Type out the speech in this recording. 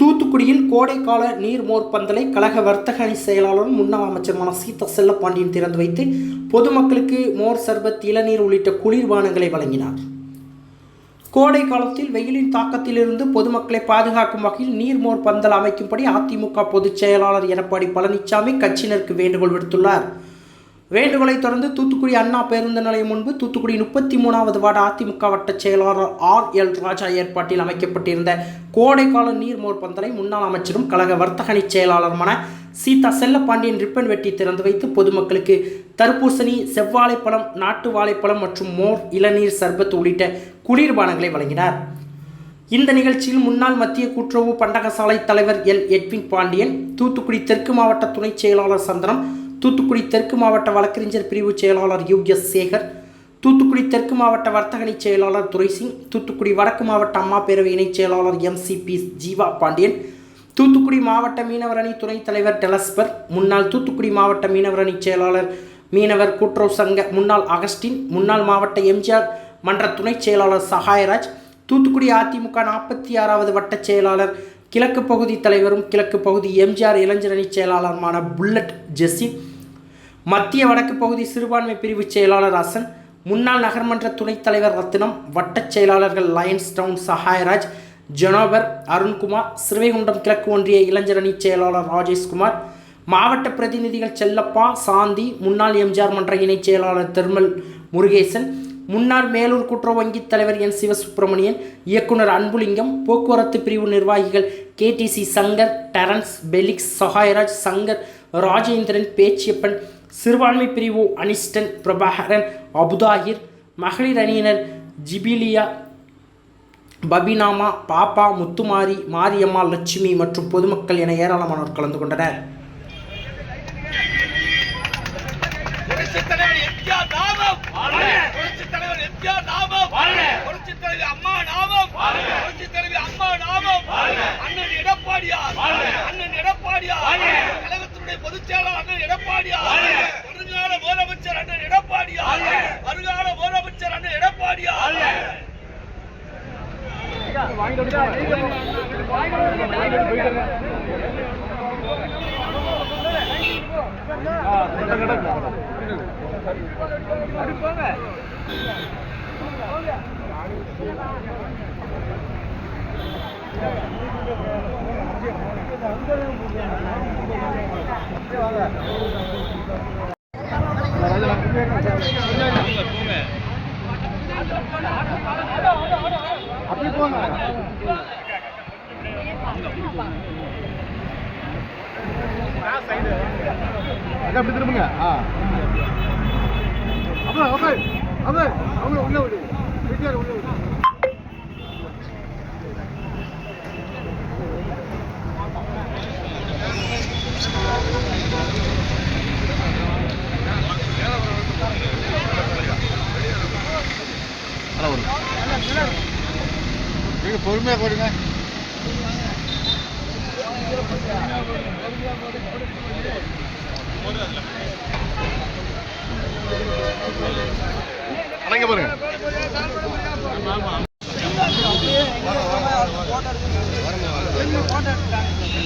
தூத்துக்குடியில் கோடைக்கால நீர்மோர் பந்தலை கழக வர்த்தக அணி செயலாளரும் முன்னாள் அமைச்சருமான சீதா செல்லப்பாண்டியன் திறந்து வைத்து பொதுமக்களுக்கு மோர் சர்பத் இளநீர் உள்ளிட்ட குளிர்பானங்களை வழங்கினார். கோடை காலத்தில் வெயிலின் தாக்கத்திலிருந்து பொதுமக்களை பாதுகாக்கும் வகையில் நீர்மோர் பந்தல் அமைக்கும்படி அதிமுக பொதுச் செயலாளர் எடப்பாடி பழனிசாமி கட்சியினருக்கு வேண்டுகோள் விடுத்துள்ளார். வேண்டுகோளை தொடர்ந்து தூத்துக்குடி அண்ணா பேருந்து நிலையம் முன்பு தூத்துக்குடி முப்பத்தி மூணாவது வார்டு அதிமுக வட்ட செயலாளர் ஆர் எல் ராஜா ஏற்பாட்டில் அமைக்கப்பட்டிருந்த கோடைக்கால நீர்மோர் பந்தலை முன்னாள் அமைச்சரும் கழக வர்த்தகணி செயலாளருமான சீதா செல்லப்பாண்டியன் ரிப்பன் வெட்டி திறந்து வைத்து பொதுமக்களுக்கு தர்பூசணி செவ்வாழைப்பழம் நாட்டு வாழைப்பழம் மற்றும் மோர் இளநீர் சர்பத் உள்ளிட்ட குளிர்பானங்களை வழங்கினார். இந்த நிகழ்ச்சியில் முன்னாள் மத்திய கூட்டுறவு பண்டகசாலை தலைவர் எல் எட்வின் பாண்டியன் தூத்துக்குடி தெற்கு மாவட்ட துணைச் செயலாளர் சந்திரம் தூத்துக்குடி தெற்கு மாவட்ட வழக்கறிஞர் பிரிவு செயலாளர் யு எஸ் சேகர் தூத்துக்குடி தெற்கு மாவட்ட வர்த்தகணி செயலாளர் துரைசிங் தூத்துக்குடி வடக்கு மாவட்ட அம்மா பேரவை இணைச் செயலாளர் M C P Jeeva Pandian Thoothukudi மாவட்ட மீனவர் அணி துணைத் தலைவர் டெலஸ்பர் முன்னாள் தூத்துக்குடி மாவட்ட மீனவர் அணி செயலாளர் மீனவர் கூட்டுறவு சங்க முன்னாள் அகஸ்டின் முன்னாள் மாவட்ட எம்ஜிஆர் மன்ற துணைச் செயலாளர் சகாயராஜ் தூத்துக்குடி அதிமுக நாற்பத்தி ஆறாவது வட்டச் செயலாளர் கிழக்கு பகுதி தலைவரும் கிழக்கு பகுதி எம்ஜிஆர் இளைஞர் அணிச் செயலாளருமான புல்லட் ஜெஸ்ஸி மத்திய வடக்கு பகுதி சிறுபான்மை பிரிவு செயலாளர் அசன் முன்னாள் நகர்மன்ற துணைத் தலைவர் ரத்தினம் வட்டச் செயலாளர்கள் லயன்ஸ் டவுன் சஹாயராஜ் ஜனோபர் அருண்குமார் சிறுவைகுண்டம் கிழக்கு ஒன்றிய இளைஞர் அணி செயலாளர் ராஜேஷ்குமார் மாவட்ட பிரதிநிதிகள் செல்லப்பா சாந்தி முன்னாள் எம்ஜிஆர் மன்ற இணைச் செயலாளர் தெர்மல் முருகேசன் முன்னாள் மேலூர் கூட்டுறவு வங்கி தலைவர் என் சிவசுப்பிரமணியன் இயக்குனர் அன்புலிங்கம் போக்குவரத்து பிரிவு நிர்வாகிகள் KDC Shankar Terrence Felix Sahayaraj Shankar Rajendran Pechiappan சிறுபான்மை பிரிவு அனிஸ்டன் பிரபாகரன் அபுதாகிர் மகளிர் அணியினர் ஜிபிலியா பபினாமா பாப்பா முத்துமாரி மாரியம்மா லட்சுமி மற்றும் பொதுமக்கள் என ஏராளமானோர் கலந்து கொண்டனர். பொதுச் செயலாளர் அண்ணன் எடப்பாடியார். வருங்கால முதலமைச்சர் அண்ணன் எடப்பாடியார். வருங்கால முதலமைச்சர் அண்ணன் எடப்பாடியார். அக்கா அப்படி திரும்புங்க ஆ அப்பா ஓகே அப்பா அவங்க உள்ள விடு வீட்டுக்கார உள்ள விடு நீங்க பொறுமையா போடுங்க. அடங்க பாருங்க.